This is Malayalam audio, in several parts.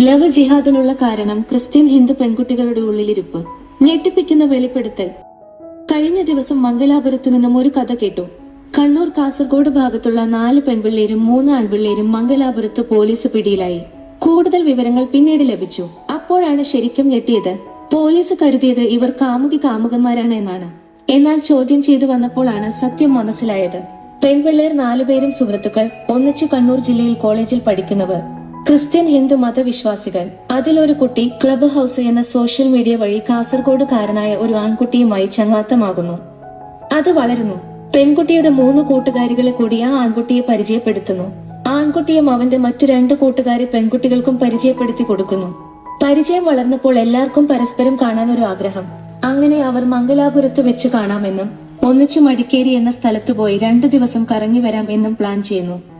ലവ് ജിഹാദിനുള്ള കാരണം ക്രിസ്ത്യൻ ഹിന്ദു പെൺകുട്ടികളുടെ ഉള്ളിലിരിപ്പ്. ഞെട്ടിപ്പിക്കുന്ന വെളിപ്പെടുത്തൽ. കഴിഞ്ഞ ദിവസം മംഗലാപുരത്ത് നിന്നും ഒരു കഥ കേട്ടു. കണ്ണൂർ കാസർഗോഡ് ഭാഗത്തുള്ള നാല് പെൺപിള്ളേരും മൂന്ന് ആൺപിള്ളേരും മംഗലാപുരത്ത് പോലീസ് പിടിയിലായി. കൂടുതൽ വിവരങ്ങൾ പിന്നീട് ലഭിച്ചു. അപ്പോഴാണ് ശരിക്കും ഞെട്ടിയത്. പോലീസ് കരുതിയത് ഇവർ കാമുകി കാമുകന്മാരാണ് എന്നാണ്. എന്നാൽ ചോദ്യം ചെയ്തു വന്നപ്പോഴാണ് സത്യം മനസ്സിലായത്. പെൺപിള്ളേർ നാലുപേരും സുഹൃത്തുക്കൾ ഒന്നിച്ചു കണ്ണൂർ ജില്ലയിൽ കോളേജിൽ പഠിക്കുന്നവർ. ക്രിസ്ത്യൻ ഹിന്ദു മതവിശ്വാസികൾ. അതിലൊരു കുട്ടി ക്ലബ് ഹൗസ് എന്ന സോഷ്യൽ മീഡിയ വഴി കാസർഗോഡുകാരനായ ഒരു ആൺകുട്ടിയുമായി ചങ്ങാത്തമാകുന്നു. അത് വളരുന്നു. പെൺകുട്ടിയുടെ മൂന്ന് കൂട്ടുകാരികളെ കൂടി ആ ആൺകുട്ടിയെ പരിചയപ്പെടുത്തുന്നു. ആൺകുട്ടിയും അവന്റെ മറ്റു രണ്ട് കൂട്ടുകാരെ പെൺകുട്ടികൾക്കും പരിചയപ്പെടുത്തി കൊടുക്കുന്നു. പരിചയം വളർന്നപ്പോൾ എല്ലാവർക്കും പരസ്പരം കാണാൻ ഒരു ആഗ്രഹം. അങ്ങനെ അവർ മംഗലാപുരത്ത് വെച്ച് കാണാമെന്നും ഒന്നിച്ചു മടിക്കേരി എന്ന സ്ഥലത്ത് പോയി രണ്ടു ദിവസം കറങ്ങി വരാം എന്നും പ്ലാൻ ചെയ്യുന്നു.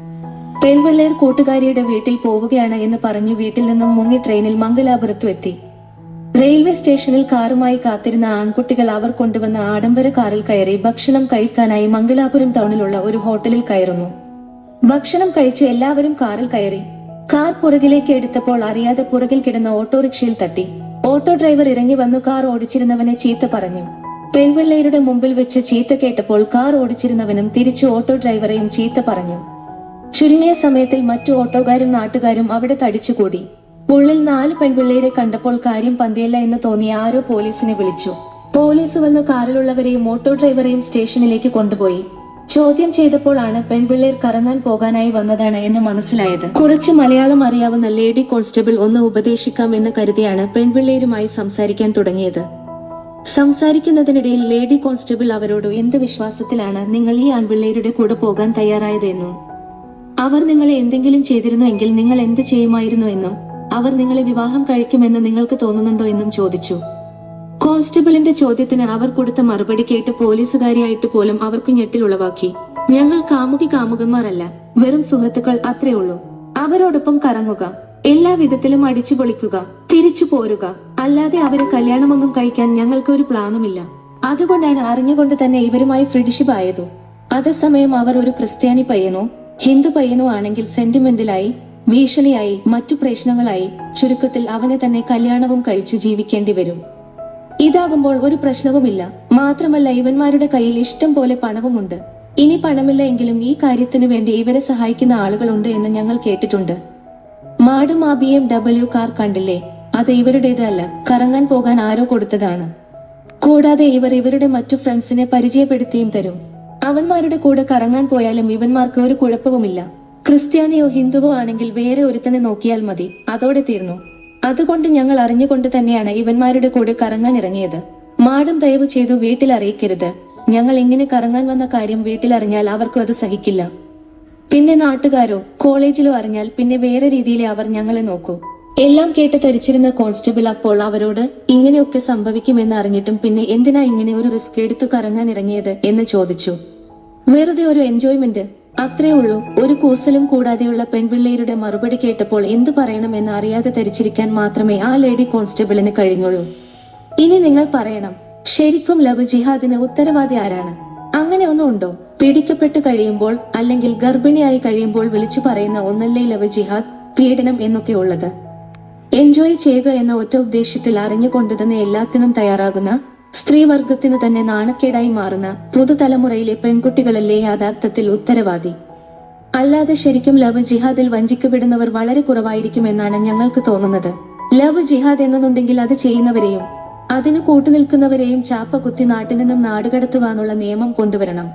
പെൺപിള്ളേർ കൂട്ടുകാരിയുടെ വീട്ടിൽ പോവുകയാണ് എന്ന് പറഞ്ഞ് വീട്ടിൽ നിന്നും മുങ്ങി ട്രെയിനിൽ മംഗലാപുരത്തു എത്തി റെയിൽവേ സ്റ്റേഷനിൽ കാറുമായി കാത്തിരുന്ന ആൺകുട്ടികൾ അവർ കൊണ്ടുവന്ന ആഡംബര കാറിൽ കയറി ഭക്ഷണം കഴിക്കാനായി മംഗലാപുരം ടൗണിലുള്ള ഒരു ഹോട്ടലിൽ കയറുന്നു. ഭക്ഷണം കഴിച്ച് എല്ലാവരും കാറിൽ കയറി. കാർ പുറകിലേക്ക് എടുത്തപ്പോൾ അറിയാതെ പുറകിൽ കിടന്ന ഓട്ടോറിക്ഷയിൽ തട്ടി. ഓട്ടോ ഡ്രൈവർ ഇറങ്ങി വന്നു കാർ ഓടിച്ചിരുന്നവനെ ചീത്ത പറഞ്ഞു. പെൺപിള്ളേരുടെ മുമ്പിൽ വെച്ച് ചീത്ത കേട്ടപ്പോൾ കാർ ഓടിച്ചിരുന്നവനും തിരിച്ച് ഓട്ടോ ഡ്രൈവറെയും ചീത്ത പറഞ്ഞു. ചുരുങ്ങിയ സമയത്തിൽ മറ്റു ഓട്ടോകാരും നാട്ടുകാരും അവിടെ തടിച്ചുകൂടി. ഉള്ളിൽ നാല് പെൺപിള്ളേരെ കണ്ടപ്പോൾ കാര്യം പന്തിയല്ല എന്ന് തോന്നി ആരോ പോലീസിനെ വിളിച്ചു. പോലീസ് വന്ന് കാറിലുള്ളവരെയും ഓട്ടോ ഡ്രൈവറെയും സ്റ്റേഷനിലേക്ക് കൊണ്ടുപോയി. ചോദ്യം ചെയ്തപ്പോഴാണ് പെൺപിള്ളേർ കറങ്ങാൻ പോകാനായി വന്നതാണ് എന്ന് മനസ്സിലായത്. കുറച്ച് മലയാളം അറിയാവുന്ന ലേഡി കോൺസ്റ്റബിൾ ഒന്ന് ഉപദേശിക്കാം എന്ന് കരുതിയാണ് പെൺപിള്ളേരുമായി സംസാരിക്കാൻ തുടങ്ങിയത്. സംസാരിക്കുന്നതിനിടയിൽ ലേഡി കോൺസ്റ്റബിൾ അവരോട് എന്ത് വിശ്വാസത്തിലാണ് നിങ്ങൾ ഈ ആൺപിള്ളേരുടെ കൂടെ പോകാൻ തയ്യാറായതെന്നും അവർ നിങ്ങളെ എന്തെങ്കിലും ചെയ്തിരുന്നുവെങ്കിൽ നിങ്ങൾ എന്ത് ചെയ്യുമായിരുന്നു എന്നും അവർ നിങ്ങളെ വിവാഹം കഴിക്കുമെന്ന് നിങ്ങൾക്ക് തോന്നുന്നുണ്ടോ എന്നും ചോദിച്ചു. കോൺസ്റ്റബിളിന്റെ ചോദ്യത്തിന് അവർ കൊടുത്ത മറുപടി കേട്ട് പോലീസുകാരിയായിട്ട് പോലും അവർക്ക് ഞെട്ടിലുളവാക്കി ഞങ്ങൾ കാമുകി കാമുകന്മാരല്ല വെറും സുഹൃത്തുക്കൾ അത്രേ ഉള്ളൂ. അവരോടൊപ്പം കറങ്ങുക എല്ലാ വിധത്തിലും അടിച്ചു പൊളിക്കുക തിരിച്ചു പോരുക അല്ലാതെ അവരെ കല്യാണമൊന്നും കഴിക്കാൻ ഞങ്ങൾക്ക് ഒരു പ്ലാനുമില്ല. അതുകൊണ്ടാണ് അറിഞ്ഞുകൊണ്ട് തന്നെ ഇവരുമായി ഫ്രണ്ട്ഷിപ്പ് ആയതു അതേസമയം അവർ ഒരു ക്രിസ്ത്യാനി പയ്യനോ ഹിന്ദു പയ്യനോ ആണെങ്കിൽ സെന്റിമെന്റലായി ഭീഷണിയായി മറ്റു പ്രശ്നങ്ങളായി ചുരുക്കത്തിൽ അവനെ തന്നെ കല്യാണവും കഴിച്ചു ജീവിക്കേണ്ടി വരും. ഇതാകുമ്പോൾ ഒരു പ്രശ്നവുമില്ല. മാത്രമല്ല ഇവന്മാരുടെ കയ്യിൽ ഇഷ്ടം പോലെ പണവുമുണ്ട്. ഇനി പണമില്ല എങ്കിലും ഈ കാര്യത്തിനു വേണ്ടി ഇവരെ സഹായിക്കുന്ന ആളുകളുണ്ട് എന്ന് ഞങ്ങൾ കേട്ടിട്ടുണ്ട്. മാഡും ആ ബി എം ഡബ്ല്യു കാർ കണ്ടില്ലേ? അത് ഇവരുടേതല്ല. കറങ്ങാൻ പോകാൻ ആരോ കൊടുത്തതാണ്. കൂടാതെ ഇവർ ഇവരുടെ മറ്റു ഫ്രണ്ട്സിനെ പരിചയപ്പെടുത്തിയും തരും. അവന്മാരുടെ കൂടെ കറങ്ങാൻ പോയാലും ഇവന്മാർക്ക് ഒരു കുഴപ്പവുമില്ല. ക്രിസ്ത്യാനിയോ ഹിന്ദുവോ ആണെങ്കിൽ വേറെ ഒരുത്തനെ നോക്കിയാൽ മതി. അതോടെ തീർന്നു. അതുകൊണ്ട് ഞങ്ങൾ അറിഞ്ഞുകൊണ്ട് തന്നെയാണ് ഇവന്മാരുടെ കൂടെ കറങ്ങാൻ ഇറങ്ങിയത്. മാഡം ദയവ് ചെയ്തു വീട്ടിൽ അറിയിക്കരുത്. ഞങ്ങൾ ഇങ്ങനെ കറങ്ങാൻ വന്ന കാര്യം വീട്ടിൽ അറിഞ്ഞാൽ അവർക്കും അത് സഹിക്കില്ല. പിന്നെ നാട്ടുകാരോ കോളേജിലോ അറിഞ്ഞാൽ പിന്നെ വേറെ രീതിയിലെ അവർ ഞങ്ങളെ നോക്കൂ. എല്ലാം കേട്ട് തരിച്ചിരുന്ന കോൺസ്റ്റബിൾ അപ്പോൾ അവരോട് ഇങ്ങനെയൊക്കെ സംഭവിക്കുമെന്ന് അറിഞ്ഞിട്ടും പിന്നെ എന്തിനാ ഇങ്ങനെ ഒരു റിസ്ക് എടുത്തു കറങ്ങാൻ ഇറങ്ങിയത്? എന്ന് ചോദിച്ചു. വെറുതെ ഒരു എൻജോയ്മെന്റ് അത്രേ ഉള്ളൂ. ഒരു കൂസലും കൂടാതെയുള്ള പെൺപിള്ളേരുടെ മറുപടി കേട്ടപ്പോൾ എന്തു പറയണമെന്ന് അറിയാതെ ധരിച്ചിരിക്കാൻ മാത്രമേ ആ ലേഡി കോൺസ്റ്റബിളിന് കഴിഞ്ഞുള്ളൂ. ഇനി നിങ്ങൾ പറയണം ശരിക്കും ലവ് ജിഹാദിന് ഉത്തരവാദി ആരാണ്? അങ്ങനെ ഒന്നും ഉണ്ടോ? പീഡിക്കപ്പെട്ട് കഴിയുമ്പോൾ അല്ലെങ്കിൽ ഗർഭിണിയായി കഴിയുമ്പോൾ വിളിച്ചു പറയുന്ന ഒന്നല്ലേ ലവ് ജിഹാദ് പീഡനം എന്നൊക്കെ ഉള്ളത്. എൻജോയ് ചെയ്യുക എന്ന ഒറ്റ ഉദ്ദേശത്തിൽ അറിഞ്ഞുകൊണ്ട് തന്നെ എല്ലാത്തിനും തയ്യാറാകുന്ന സ്ത്രീവർഗത്തിന് തന്നെ നാണക്കേടായി മാറുന്ന പുതുതലമുറയിലെ പെൺകുട്ടികളല്ലേ യഥാർത്ഥത്തിൽ ഉത്തരവാദി? അല്ലാതെ ശരിക്കും ലവ് ജിഹാദിൽ വഞ്ചിക്കപ്പെടുന്നവർ വളരെ കുറവായിരിക്കും എന്നാണ് ഞങ്ങൾക്ക് തോന്നുന്നത്. ലവ് ജിഹാദ് എന്നുണ്ടെങ്കിൽ അത് ചെയ്യുന്നവരെയും അതിന് കൂട്ടുനിൽക്കുന്നവരെയും ചാപ്പ കുത്തി നാട്ടിൽ നിന്നും നാടുകടത്തുവാനുള്ള നിയമം കൊണ്ടുവരണം.